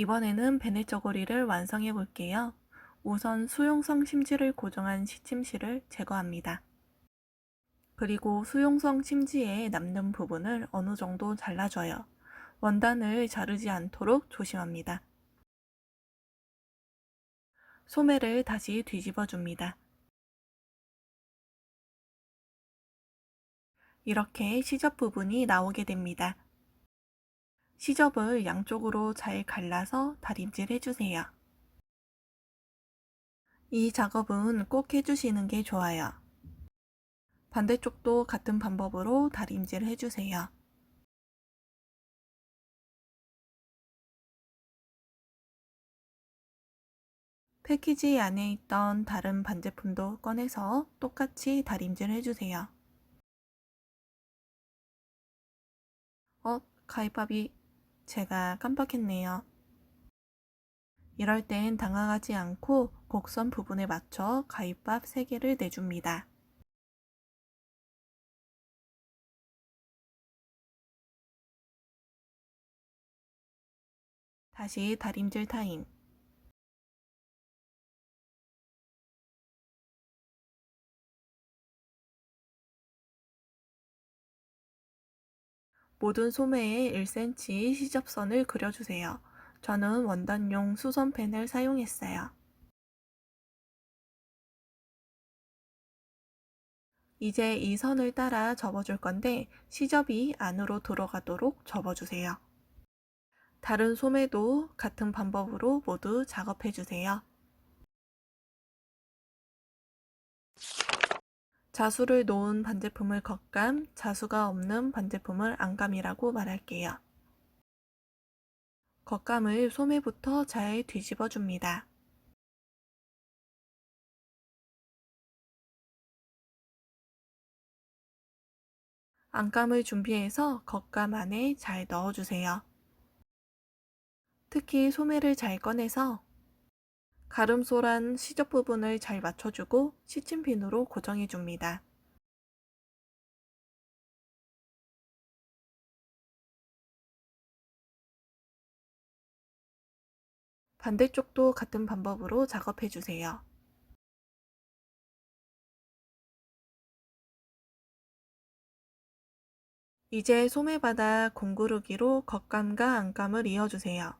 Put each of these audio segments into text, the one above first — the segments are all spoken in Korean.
이번에는 베네 저고리를 완성해 볼게요. 우선 수용성 심지를 고정한 시침실을 제거합니다. 그리고 수용성 심지에 남는 부분을 어느 정도 잘라줘요. 원단을 자르지 않도록 조심합니다. 소매를 다시 뒤집어 줍니다. 이렇게 시접 부분이 나오게 됩니다. 시접을 양쪽으로 잘 갈라서 다림질 해주세요. 이 작업은 꼭 해주시는 게 좋아요. 반대쪽도 같은 방법으로 다림질 해주세요. 패키지 안에 있던 다른 반제품도 꺼내서 똑같이 다림질 해주세요. 어, 가위바위 제가 깜빡했네요. 이럴 땐 당황하지 않고 곡선 부분에 맞춰 가위밥 3개를 내줍니다. 다시 다림질 타임. 모든 소매에 1cm 시접선을 그려주세요. 저는 원단용 수선펜을 사용했어요. 이제 이 선을 따라 접어줄 건데 시접이 안으로 들어가도록 접어주세요. 다른 소매도 같은 방법으로 모두 작업해주세요. 자수를 놓은 반제품을 겉감, 자수가 없는 반제품을 안감이라고 말할게요. 겉감을 소매부터 잘 뒤집어 줍니다. 안감을 준비해서 겉감 안에 잘 넣어주세요. 특히 소매를 잘 꺼내서 가름소란 시접 부분을 잘 맞춰주고 시침핀으로 고정해줍니다. 반대쪽도 같은 방법으로 작업해주세요. 이제 소매바닥 공구르기로 겉감과 안감을 이어주세요.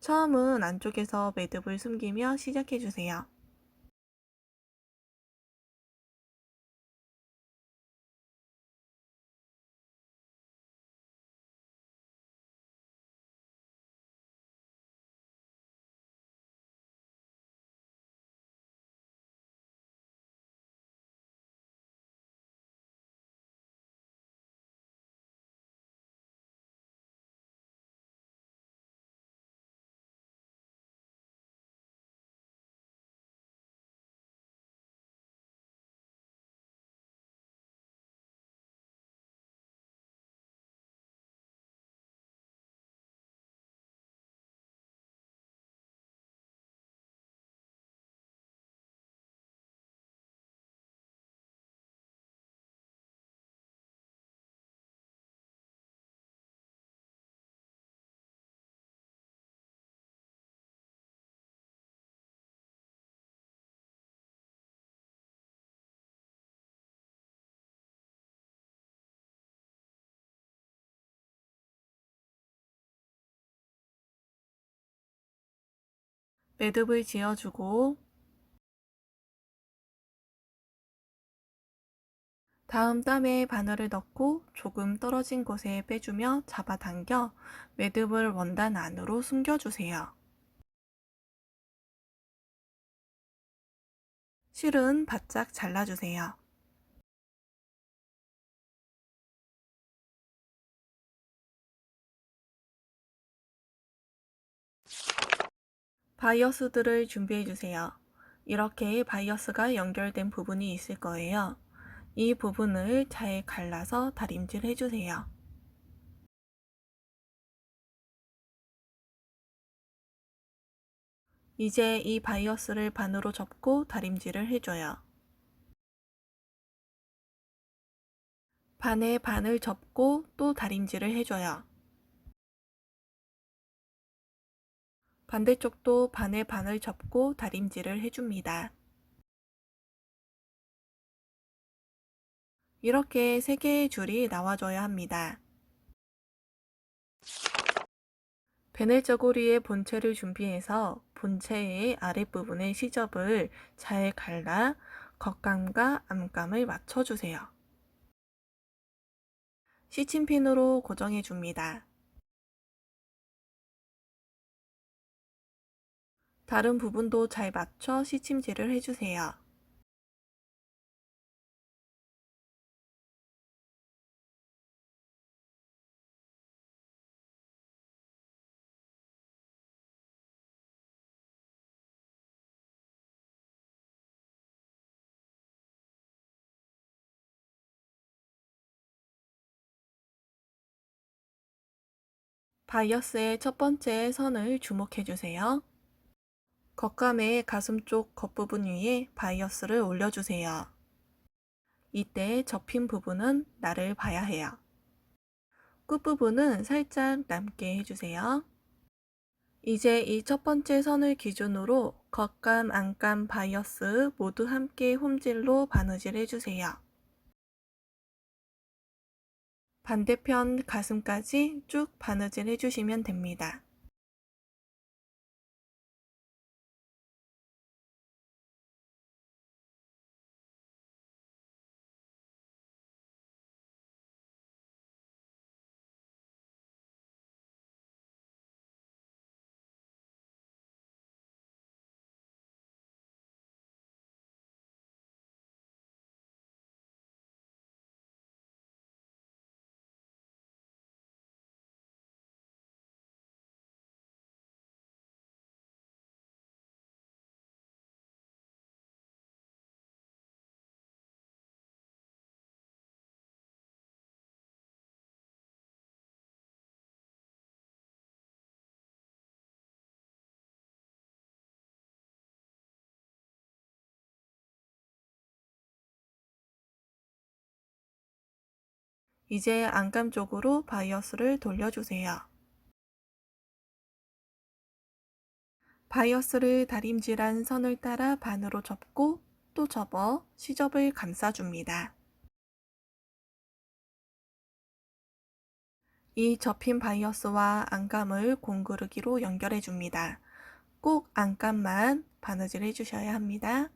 처음은 안쪽에서 매듭을 숨기며 시작해주세요. 매듭을 지어주고 다음 땀에 바늘을 넣고 조금 떨어진 곳에 빼주며 잡아당겨 매듭을 원단 안으로 숨겨주세요. 실은 바짝 잘라주세요. 바이어스들을 준비해 주세요. 이렇게 바이어스가 연결된 부분이 있을 거예요. 이 부분을 잘 갈라서 다림질 해주세요. 이제 이 바이어스를 반으로 접고 다림질을 해줘요. 반에 반을 접고 또 다림질을 해줘요. 반대쪽도 반에 반을 접고 다림질을 해줍니다. 이렇게 3개의 줄이 나와줘야 합니다. 베넬 저고리의 본체를 준비해서 본체의 아랫부분의 시접을 잘 갈라 겉감과 앞감을 맞춰주세요. 시침핀으로 고정해 줍니다. 다른 부분도 잘 맞춰 시침질을 해주세요. 바이어스의 첫 번째 선을 주목해 주세요. 겉감의 가슴 쪽 겉부분 위에 바이어스를 올려주세요. 이때 접힌 부분은 나를 봐야 해요. 끝부분은 살짝 남게 해주세요. 이제 이 첫 번째 선을 기준으로 겉감, 안감, 바이어스 모두 함께 홈질로 바느질 해주세요. 반대편 가슴까지 쭉 바느질 해주시면 됩니다. 이제 안감 쪽으로 바이어스를 돌려주세요. 바이어스를 다림질한 선을 따라 반으로 접고 또 접어 시접을 감싸줍니다. 이 접힌 바이어스와 안감을 공구르기로 연결해 줍니다. 꼭 안감만 바느질 해주셔야 합니다.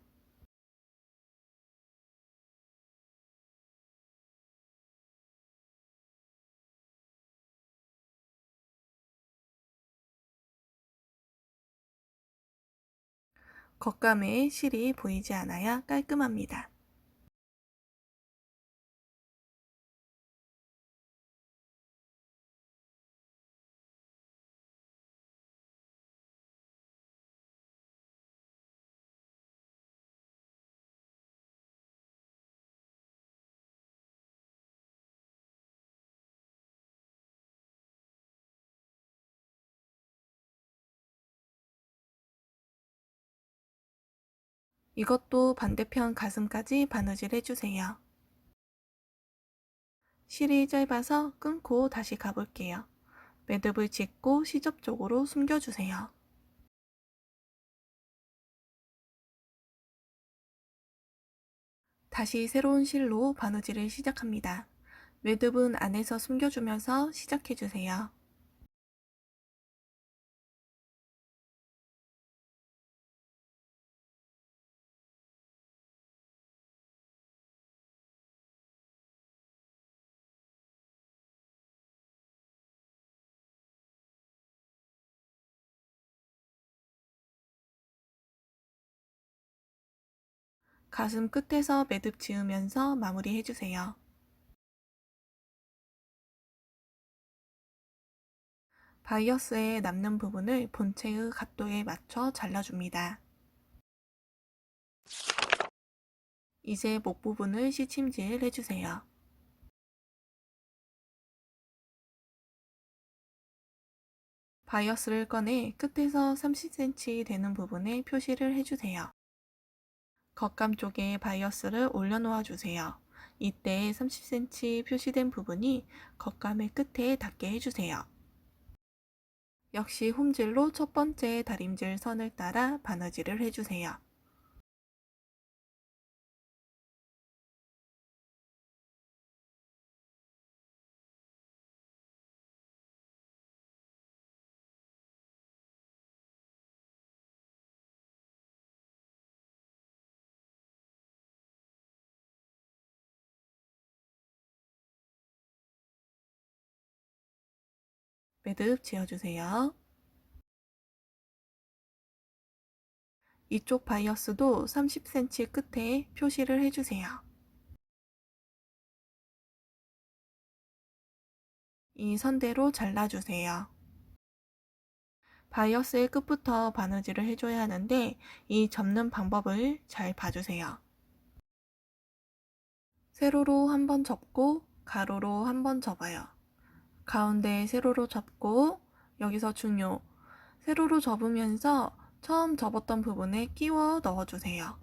겉감에 실이 보이지 않아야 깔끔합니다. 이것도 반대편 가슴까지 바느질 해주세요. 실이 짧아서 끊고 다시 가볼게요. 매듭을 짓고 시접 쪽으로 숨겨주세요. 다시 새로운 실로 바느질을 시작합니다. 매듭은 안에서 숨겨주면서 시작해주세요. 가슴 끝에서 매듭 지으면서 마무리 해주세요. 바이어스에 남는 부분을 본체의 각도에 맞춰 잘라줍니다. 이제 목 부분을 시침질 해주세요. 바이어스를 꺼내 끝에서 30cm 되는 부분에 표시를 해주세요. 겉감 쪽에 바이어스를 올려놓아 주세요. 이때 30cm 표시된 부분이 겉감의 끝에 닿게 해주세요. 역시 홈질로 첫 번째 다림질 선을 따라 바느질을 해주세요. 매듭 지어주세요. 이쪽 바이어스도 30cm 끝에 표시를 해주세요. 이 선대로 잘라주세요. 바이어스의 끝부터 바느질을 해줘야 하는데 이 접는 방법을 잘 봐주세요. 세로로 한번 접고 가로로 한번 접어요. 가운데 세로로 접고 여기서 중요 세로로 접으면서 처음 접었던 부분에 끼워 넣어주세요.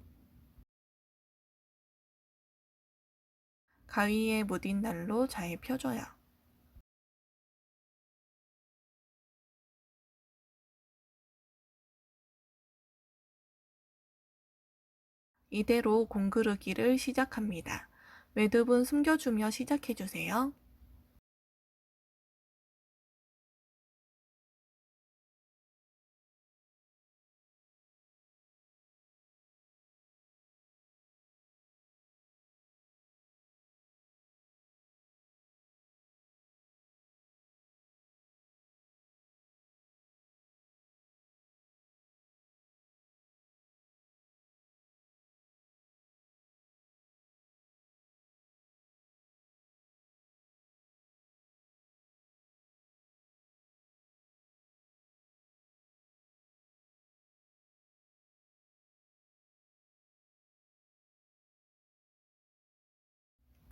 가위에 무딘 날로 잘 펴줘요. 이대로 공그르기를 시작합니다. 매듭은 숨겨주며 시작해주세요.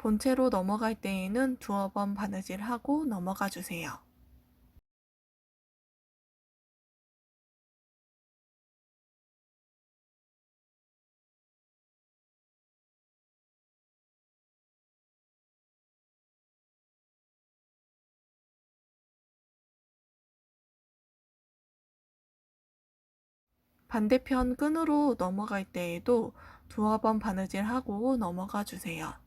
본체로 넘어갈 때에는 두어 번 바느질하고 넘어가 주세요. 반대편 끈으로 넘어갈 때에도 두어 번 바느질하고 넘어가 주세요.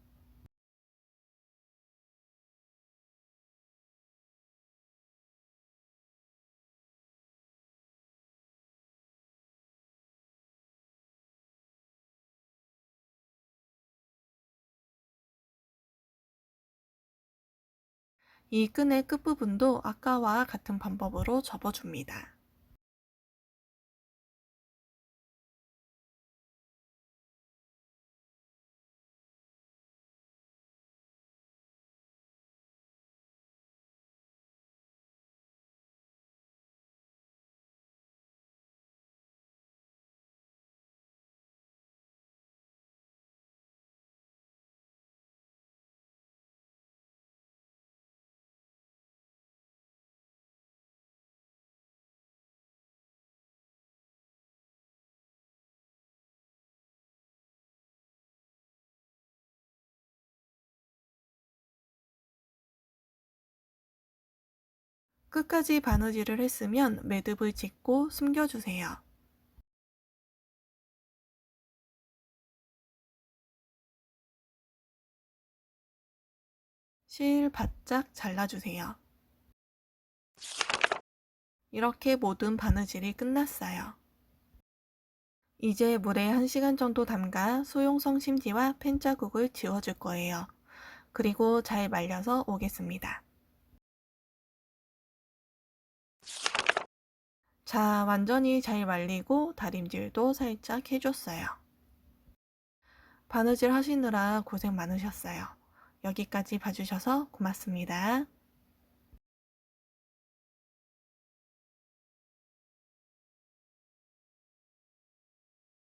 이 끈의 끝부분도 아까와 같은 방법으로 접어줍니다. 끝까지 바느질을 했으면 매듭을 짓고 숨겨주세요. 실 바짝 잘라주세요. 이렇게 모든 바느질이 끝났어요. 이제 물에 1시간 정도 담가 소용성 심지와 펜 자국을 지워줄 거예요. 그리고 잘 말려서 오겠습니다. 자, 완전히 잘 말리고 다림질도 살짝 해줬어요. 바느질 하시느라 고생 많으셨어요. 여기까지 봐주셔서 고맙습니다.